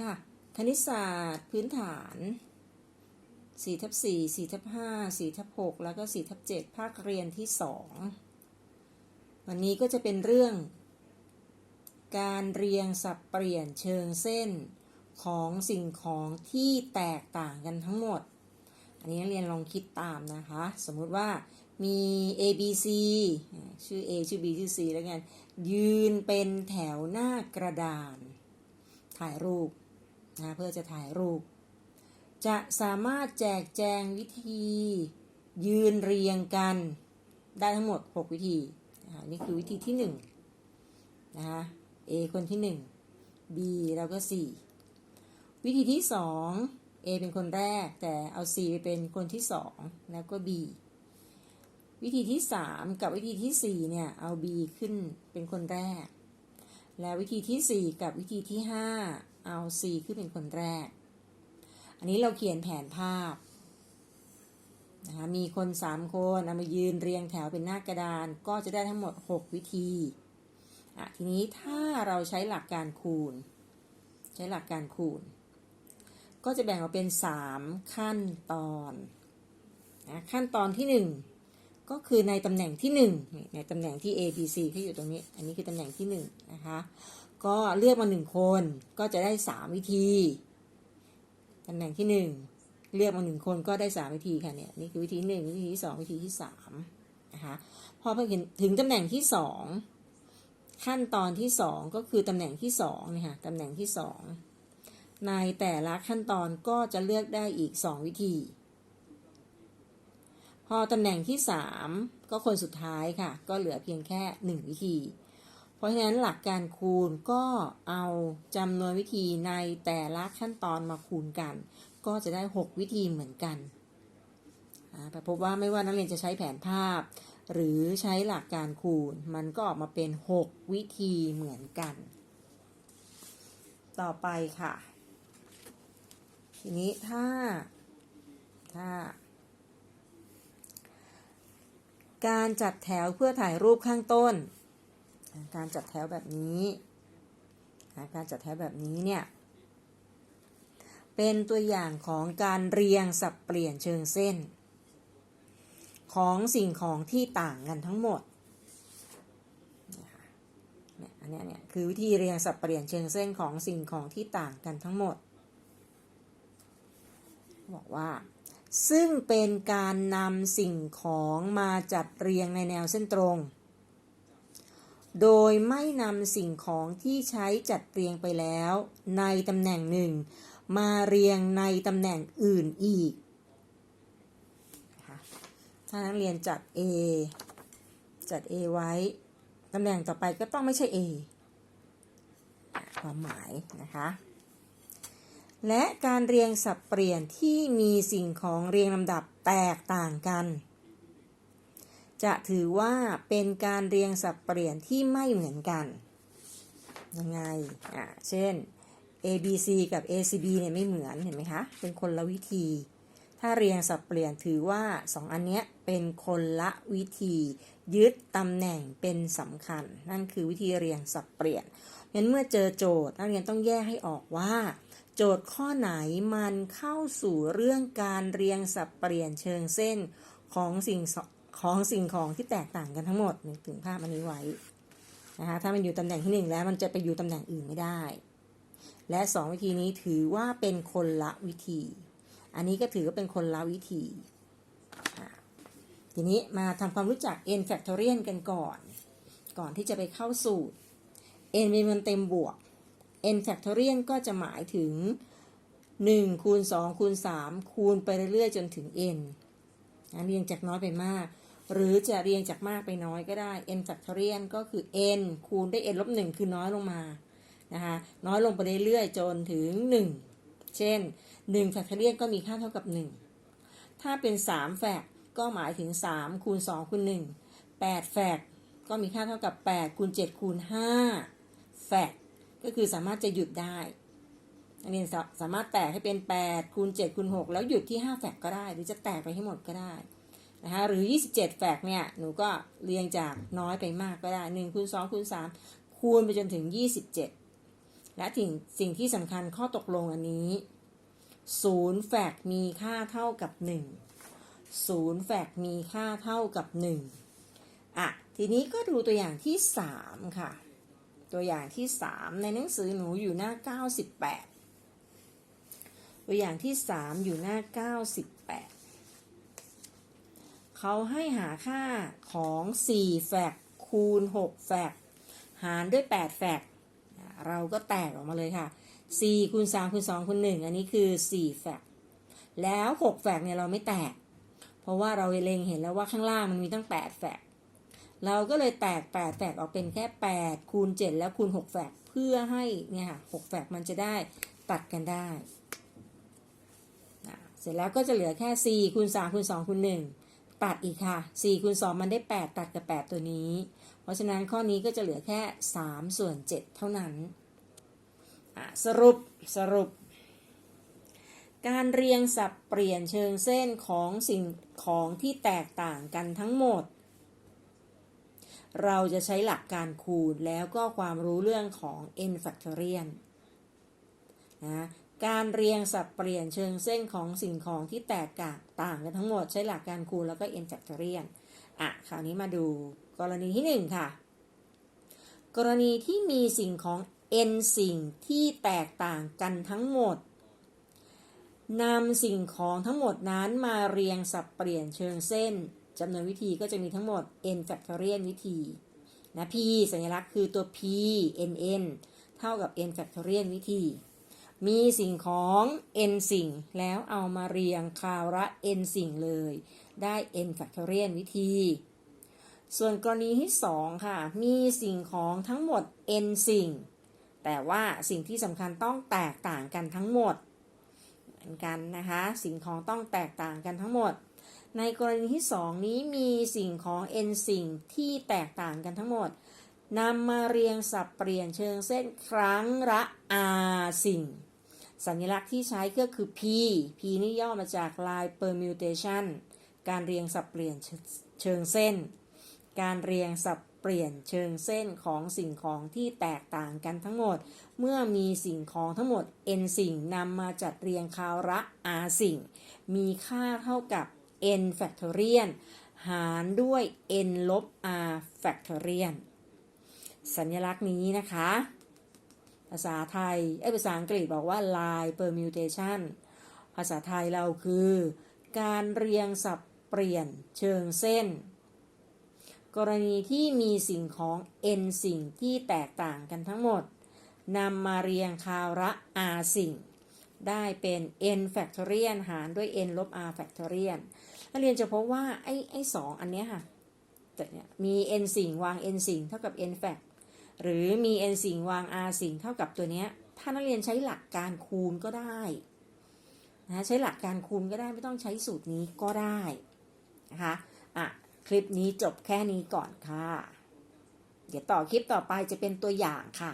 ค่ะ คณิตศาสตร์พื้นฐาน4ทับ4 4ทับ5 4ทับ6แล้วก็4ทับ7ภาคเรียนที่ 2 วันนี้ก็จะเป็นเรื่อง การเรียงสับเปลี่ยนเชิงเส้นของสิ่งของที่แตกต่างกันทั้งหมด อันนี้นักเรียนลองคิดตามนะคะ สมมุติว่ามี A B C ชื่อ A ชื่อ B ชื่อ C แล้วกัน ยืนเป็นแถวหน้ากระดาน ถ่ายรูป นะเพื่อจะถ่ายรูป จะสามารถแจกแจงวิธี ยืนเรียงกันได้ทั้งหมด 6 วิธีนะคะนี่คือวิธีที่1นะคะ A คนที่ 1 B แล้วก็ C วิธีที่ 2 A เป็นคนแรก แต่เอา C ไปเป็นคนที่ 2 แล้วก็ B วิธีที่ 3 กับวิธีที่ 4 เนี่ย เอา B ขึ้นเป็นคนแรก และวิธีที่ 4 กับวิธีที่ 5 เอา C ขึ้นเป็นคนแรก อันนี้เราเขียนแผนภาพนะคะมีคน 3 คนเอามายืนเรียงแถวเป็นหน้ากระดานก็จะได้ทั้งหมด 6 วิธีอะทีนี้ถ้าเราใช้หลักการคูณ ใช้หลักการคูณ ก็จะแบ่งออกเป็น 3 ขั้นตอนนะขั้นตอนที่ 1 ก็คือในตำแหน่งที่1นี่ในตำแหน่งที่ A B C ที่อยู่ตรงนี้ อันนี้คือตำแหน่งที่ 1 นะคะ ก็เลือกมา1คนก็จะได้3วิธีตำแหน่งที่1เลือกมา1คนก็ได้3วิธีค่ะเนี่ยนี่คือวิธี1วิธีที่2วิธีที่3นะคะพอไปถึงตำแหน่งที่2ขั้นตอนที่2ก็คือตำแหน่งที่2เนี่ยค่ะตำแหน่งที่2ในแต่ละขั้นตอนก็จะเลือกได้อีก2วิธี พอตำแหน่งที่3ก็คนสุดท้ายค่ะ ก็เหลือเพียงแค่1วิธี เพราะฉะนั้นหลักการคูณก็เอาจำนวนวิธีในแต่ละขั้นตอนมาคูณกัน ก็จะได้ 6 วิธีเหมือนกันแต่พบว่าไม่ว่านักเรียนจะใช้แผนภาพ หรือใช้หลักการคูณ มันก็ออกมาเป็น 6 วิธีเหมือนกัน ต่อไปค่ะ ทีนี้ถ้าถ้าการจัดแถวเพื่อถ่ายรูปข้างต้น การจัดแถวแบบนี้การจัดแถวแบบนี้เนี่ยเป็นตัวอย่างของการเรียงสับเปลี่ยนเชิงเส้น ของสิ่งของที่ต่างกันทั้งหมดเนี่ยอันนี้เนี่ยคือวิธีเรียงสับเปลี่ยนเชิงเส้นของสิ่งของที่ต่างกันทั้งหมด บอกว่า ซึ่งเป็นการนำสิ่งของมาจัดเรียงในแนวเส้นตรง โดยไม่นำสิ่งของที่ใช้จัดเรียงไปแล้ว ในตำแหน่งหนึ่ง มาเรียงในตำแหน่งอื่นอีก ถ้านักเรียนจัด A จัด A ไว้ ตำแหน่งต่อไปก็ต้องไม่ใช่ A ความหมายนะคะ และการเรียงสับเปลี่ยนที่มีสิ่งของเรียงลำดับแตกต่างกัน จะถือว่าเป็นการเรียงสับเปลี่ยนที่ไม่เหมือนกัน ยังไง อ่าเช่น A B C กับ A C B เนี่ยไม่เหมือน เห็นไหมคะ เป็นคนละวิธี ถ้าเรียงสับเปลี่ยนถือว่าสองอันเนี้ยเป็นคนละวิธี ยึดตำแหน่งเป็นสำคัญ นั่นคือวิธีเรียงสับเปลี่ยนงั้นเมื่อเจอโจทย์นักเรียนต้องแยกให้ออกว่า โจทย์ข้อไหนมันเข้าสู่เรื่องการเรียงสับเปลี่ยนเชิงเส้นของสิ่ง ของสิ่งของที่แตกต่างกันทั้งหมดนึกถึงภาพอันนี้ไว้นะคะถ้ามันอยู่ตำแหน่งที่หนึ่งแล้วมันจะไปอยู่ตำแหน่งอื่นไม่ได้ และสองวิธีนี้ถือว่าเป็นคนละวิธี อันนี้ก็ถือว่าเป็นคนละวิธี ทีนี้มาทำความรู้จัก n factorial กันก่อน ก่อนที่จะไปเข้าสูตร n เป็นมันเต็มบวก n factorial ก็จะหมายถึง 1 คูณ 2 คูณ 3 คูณไปเรื่อยๆ จนถึง n นเรียงจากน้อยไปมาก หรือจะเรียงจากมากไปน้อยก็ได้ n factorial ก็คือ n คูณด้วย n ลบ1คือน้อยลงมา นะคะ น้อยลงไปเรื่อยๆ จนถึง 1 เช่น1 factorial ก็มีค่าเท่ากับ 1 ถ้าเป็น3แฟกก็หมายถึง 3 คูณ 2 คูณ 1 8 แฟกก็มีค่าเท่ากับ 8 คูณ 7 คูณ 5 แฟกก็คือสามารถจะหยุดได้อันนี้สามารถแตกให้เป็น 8 คูณ 7 คูณ 6 แล้วหยุดที่ 5 แฟกก็ได้ หรือจะแตกไปให้หมดก็ได้ นะคะหรือ 27 แฟกเนี่ยหนูก็เรียงจากน้อยไปมากก็ได้1คูณ2คูณ3คูณไปจนถึง 27 และสิ่งสิ่งที่สำคัญข้อตกลงอันนี้ศูนย์แฟกมีค่าเท่ากับ1ศูนย์แฟกมีค่าเท่ากับ 1 อะ ทีนี้ก็ดูตัวอย่างที่ 3 ค่ะ ตัวอย่างที่ 3 ในหนังสือหนูอยู่หน้า 98 ตัวอย่างที่ 3 อยู่หน้า 98 เขาให้หาค่าของ 4 แฟกคูณ 6 แฟกหารด้วย 8 แฟกเราก็แตกออกมาเลยค่ะ 4 คูณ 3 คูณ 2 คูณ 1 อันนี้คือ 4 แฟกแล้ว 6 แฟกเนี่ยเราไม่แตก เพราะว่าเราเล็งเห็นแล้วว่าข้างล่างมันมีตั้ง 8 แฟกเราก็เลยแตก 8 แฟกออกเป็นแค่ 8 คูณ 7 แล้วคูณ 6 แฟกเพื่อให้เนี่ยค่ะ 6 แฟกมันจะได้ตัดกันได้ เสร็จแล้วก็จะเหลือแค่ 4 คูณ 3 คูณ 2 คูณ 1 ตัดอีกค่ะ4คูณ2มันได้ 8 ตัดกับ 8 ตัวนี้ เพราะฉะนั้นข้อนี้ก็จะเหลือแค่ 3 ส่วน 7 เท่านั้น สรุปสรุป การเรียงสับเปลี่ยนเชิงเส้นของสิ่งของที่แตกต่างกันทั้งหมด เราจะใช้หลักการคูณแล้วก็ความรู้เรื่องของ n factorial นะ การเรียงสับเปลี่ยนเชิงเส้นของสิ่งของที่แตกต่างกันทั้งหมดใช้หลักการคูณแล้วก็ n factorial อะคราวนี้มาดูกรณีที่ 1 ค่ะ กรณีที่มีสิ่งของ n สิ่งที่แตกต่างกันทั้งหมดนำสิ่งของทั้งหมดนั้นมาเรียงสับเปลี่ยนเชิงเส้นจำนวนวิธีก็จะมีทั้งหมด n factorial วิธีนะ p สัญลักษณ์คือตัว p n n เท่ากับ n factorial วิธี มีสิ่งของ n สิ่ง แล้วเอามาเรียงคาวละ n สิ่งเลย ได้ n factorial วิธี ส่วนกรณีที่ 2 ค่ะ มีสิ่งของทั้งหมด n สิ่ง แต่ว่าสิ่งที่สำคัญต้องแตกต่างกันทั้งหมดเหมือนกันนะคะ สิ่งของต้องแตกต่างกันทั้งหมด ในกรณีที่ 2 นี้มีสิ่งของ n สิ่งที่แตกต่างกันทั้งหมดนำมาเรียงสับเปลี่ยนเชิงเส้นครั้งละ r สิ่ง สัญลักษณ์ที่ใช้ก็คือ p p นี่ย่อมาจาก line permutation การเรียงสับเปลี่ยนเชิงเส้น การเรียงสับเปลี่ยนเชิงเส้นของสิ่งของที่แตกต่างกันทั้งหมด เมื่อมีสิ่งของทั้งหมด n สิ่งนำมาจัดเรียงคาวละ r สิ่ง มีค่าเท่ากับ n factorial หารด้วย n ลบ r factorial สัญลักษณ์นี้นะคะ ภาษาไทยไอ้ภาษาอังกฤษบอกว่า line permutation ภาษาไทยเราคือ การเรียงสับเปลี่ยนเชิงเส้น กรณีที่มีสิ่งของ n สิ่งที่แตกต่างกันทั้งหมดนำมาเรียงคาวละ r สิ่ง ได้เป็น n factorial หารด้วย n ลบ r factorial นักเรียนจะพบว่าไอ้ไอ้สองอันเนี้ยค่ะแต่เนี่ยมี n สิ่งวาง n สิ่งเท่ากับ n fact หรือมี n สิ่งวาง r สิ่งเท่ากับตัวเนี้ย ถ้านักเรียนใช้หลักการคูณก็ได้นะใช้หลักการคูณก็ได้ไม่ต้องใช้สูตรนี้ก็ได้นะคะอะคลิปนี้จบแค่นี้ก่อนค่ะ เดี๋ยวต่อคลิปต่อไปจะเป็นตัวอย่างค่ะ